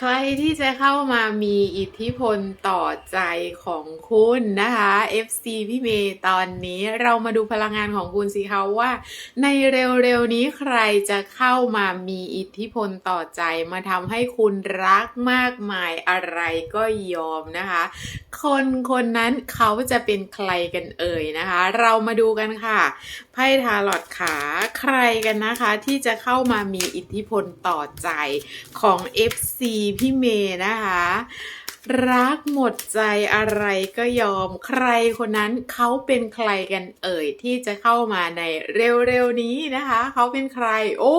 ใครที่จะเข้ามามีอิทธิพลต่อใจของคุณนะคะ FC พี่เมย์ตอนนี้เรามาดูพลังงานของคุณสิคะว่า ในเร็วๆนี้ใครจะเข้ามามีอิทธิพลต่อใจ มาทำให้คุณรักมากมายอะไรก็ยอมนะคะ คนคนนั้นเขาจะเป็นใครกันเอ่ยนะคะ เรามาดูกันค่ะไพ่ทาลอตขาใครกันนะคะที่จะเข้ามามีอิทธิพลต่อใจของ FC พี่เมย์นะคะ รักหมดใจอะไรก็ยอมใครคนนั้นเขาเป็นใครกันเอ่ยที่จะเข้ามาในเร็วๆนี้นะคะ เขาเป็นใคร โอ้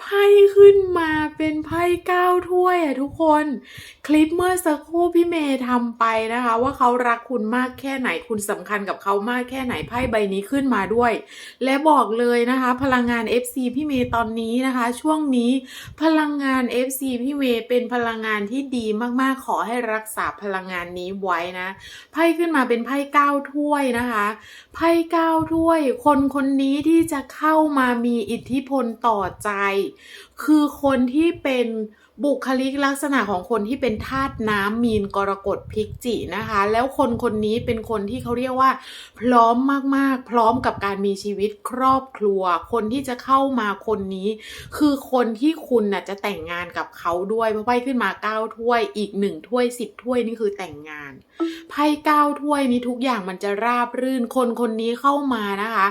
ไพ่ขึ้นมาเป็นไพ่เก้าถ้วยอะทุกคน คลิปเมื่อสักครู่พี่เมย์ทำไปนะคะ ว่าเขารักคุณมากแค่ไหนคุณสำคัญกับเขามากแค่ไหนไพ่ใบนี้ขึ้นมาด้วย และบอกเลยนะคะ พลังงาน FC พี่เมย์ตอนนี้นะคะ ช่วงนี้พลังงาน FC พี่เมย์เป็นพลังงานที่ดีมากๆขอให้รักษาพลังงานนี้ไว้นะไพ่ขึ้นมาเป็นไพ่เก้าถ้วยนะคะไพ่เก้าถ้วย คนคนนี้ที่จะเข้ามามีอิทธิพลต่อใจคือคนที่เป็นบุคลิกลักษณะของคนที่เป็นธาตุน้ำมีนกรกฎพลิกจินะคะ แล้วคนคนนี้เป็นคนที่เขาเรียกว่า พร้อมมากๆ พร้อมกับการมีชีวิตครอบครัว คนที่จะเข้ามาคนนี้ คือคนที่คุณน่ะจะแต่งงานกับเขาด้วยเพราะไพ่ขึ้นมาเก้าถ้วยอีกหนึ่งถ้วยสิบถ้วยนี่คือแต่งงานไพ่เก้าถ้วยนี้ทุกอย่างมันจะราบรื่น คนคนนี้เข้ามานะคะ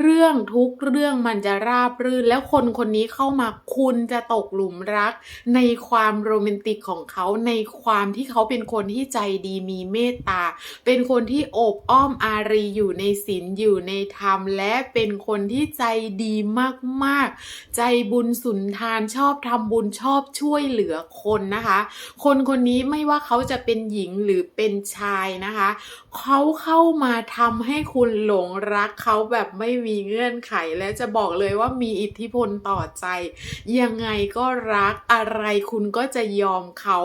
เรื่องทุกเรื่องมันจะราบรื่นแล้วคนคนนี้เข้ามาคุณจะตกหลุมรัก ในความโรแมนติกของเขาในความที่เขาเป็นคนที่ใจดีมีเมตตา เป็นคนที่โอบอ้อมอารีอยู่ในศีลอยู่ในธรรม และเป็นคนที่ใจดีมากๆ ใจบุญสุนทานชอบทำบุญชอบช่วยเหลือคนนะคะ คนคนนี้ไม่ว่าเขาจะเป็นหญิงหรือเป็นชายนะคะ เขาเข้ามาทำให้คุณหลงรักเขาแบบไม่มีเงื่อนไขและจะบอกเลยว่ามีอิทธิพลต่อใจยังไงก็รักอะไรคุณก็จะยอมเขา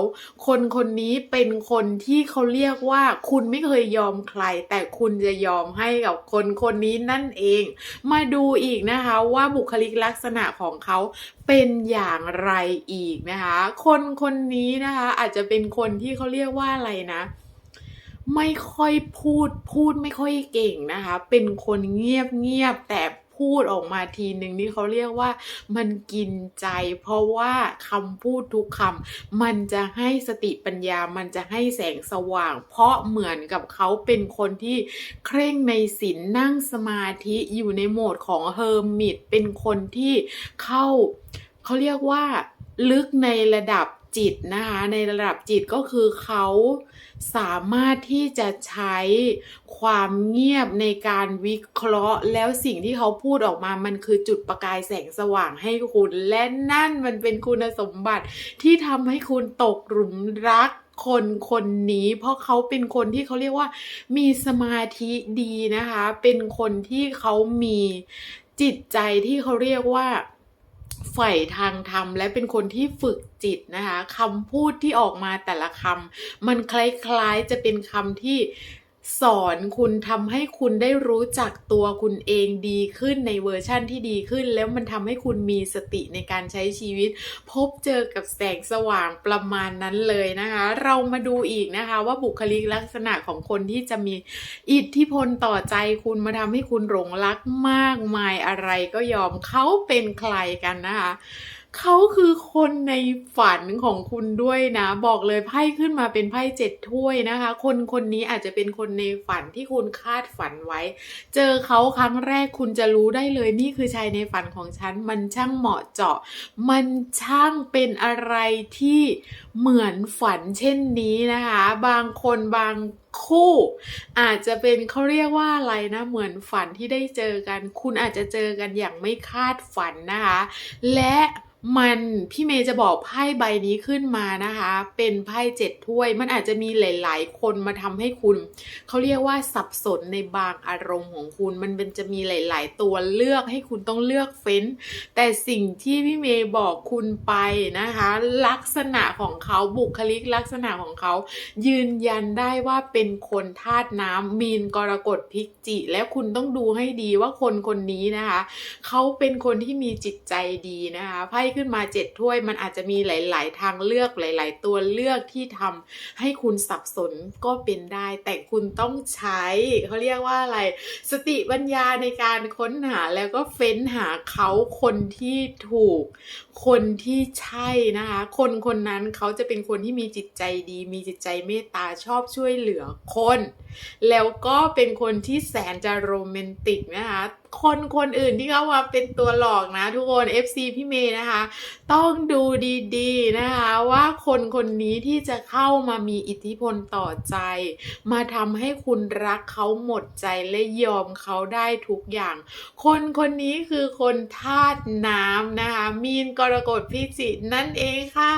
คนคนนี้เป็นคนที่เขาเรียกว่า คุณไม่เคยยอมใคร แต่คุณจะยอมให้กับคนคนนี้นั่นเอง มาดูอีกนะคะว่าบุคลิกลักษณะของเขาเป็นอย่างไรอีกนะคะ คนคนนี้นะคะอาจจะเป็นคนที่เขาเรียกว่าอะไรนะไม่ค่อยพูดพูดไม่ค่อยเก่งนะคะ เป็นคนเงียบเงียบแต่ พูดออกมาทีหนึ่งนี่เขาเรียกว่ามันกินใจ เพราะว่าคำพูดทุกคำมันจะให้สติปัญญา มันจะให้แสงสว่าง เพราะเหมือนกับเขาเป็นคนที่เคร่งในศีลนั่งสมาธิอยู่ในโหมดของเฮอร์มิตเป็นคนที่เข้าเขาเรียกว่าลึกในระดับ จิตนะคะ ในระดับจิตก็คือเขาสามารถที่จะใช้ความเงียบในการวิเคราะห์ แล้วสิ่งที่เขาพูดออกมามันคือจุดประกายแสงสว่างให้คุณและนั่นมันเป็นคุณสมบัติที่ทำให้คุณตกหลุมรักคนคนนี้เพราะเขาเป็นคนที่เขาเรียกว่า มีสมาธิดีนะคะ เป็นคนที่เขามีจิตใจที่เขาเรียกว่า ใฝ่ทางธรรมและเป็นคนที่ฝึกจิตนะคะคำพูดที่ออกมาแต่ละคำมันคล้ายๆจะเป็นคำที่ สอนคุณทำให้คุณได้รู้จักตัวคุณเองดีขึ้นในเวอร์ชั่นที่ดีขึ้น แล้วมันทำให้คุณมีสติในการใช้ชีวิต พบเจอกับแสงสว่างประมาณนั้นเลยนะคะ เรามาดูอีกนะคะว่าบุคลิกลักษณะของคนที่จะมีอิทธิพลต่อใจคุณมาทำให้คุณหลงรักมากมายอะไรก็ยอมเขาเป็นใครกันนะคะ เขาคือคนในฝันของคุณด้วยนะ บอกเลยไพ่ขึ้นมาเป็นไพ่เจ็ดถ้วยนะคะ คนคนนี้อาจจะเป็นคนในฝันที่คุณคาดฝันไว้ เจอเขาครั้งแรกคุณจะรู้ได้เลยนี่คือชายในฝันของฉัน มันช่างเหมาะเจาะ มันช่างเป็นอะไรที่เหมือนฝันเช่นนี้นะคะ บางคนบาง คู่ อาจจะเป็นเขาเรียกว่าอะไรนะเหมือนฝันที่ได้เจอกัน คุณอาจจะเจอกันอย่างไม่คาดฝันนะคะ และมันพี่เมย์จะบอกไพ่ใบนี้ขึ้นมานะคะ เป็นไพ่เจ็ดถ้วย มันอาจจะมีหลาย ๆ คนมาทำให้คุณ เขาเรียกว่าสับสนในบางอารมณ์ของคุณ มันเป็นจะมีหลาย ๆ ตัวเลือกให้คุณต้องเลือกเฟ้น แต่สิ่งที่พี่เมย์บอกคุณไปนะคะ ลักษณะของเขาบุคลิกลักษณะของเขา ยืนยันได้ว่าเป็นเป็นคนธาตุน้ำมีนกรกฎพิกจิ และคุณต้องดูให้ดีว่าคนคนนี้นะคะเขาเป็นคนที่มีจิตใจดีนะคะไพ่ขึ้นมาเจ็ดถ้วยมันอาจจะมีหลาย ๆ ทางเลือกหลาย ๆ ตัวเลือกที่ทำให้คุณสับสนก็เป็นได้ แต่คุณต้องใช้เขาเรียกว่าอะไร สติปัญญาในการค้นหาแล้วก็เฟ้นหาเขาคนที่ถูก คนที่ใช่นะคะ คนคนนั้นเขาจะเป็นคนที่มีจิตใจดี มีจิตใจเมตตาชอบช่วยเหลือคน แล้วก็เป็นคนที่แสนจะโรแมนติกนะคะ คนคนอื่นที่เข้ามาเป็นตัวหลอกนะ ทุกคน FC พี่เมย์นะคะ ต้องดูดีๆนะคะว่าคนคนนี้ที่จะเข้ามามีอิทธิพลต่อใจ มาทำให้คุณรักเขาหมดใจและยอมเขาได้ทุกอย่าง คนคนนี้คือคนธาตุน้ำนะคะ มีนกรกฎพิจิกนั่นเองค่ะ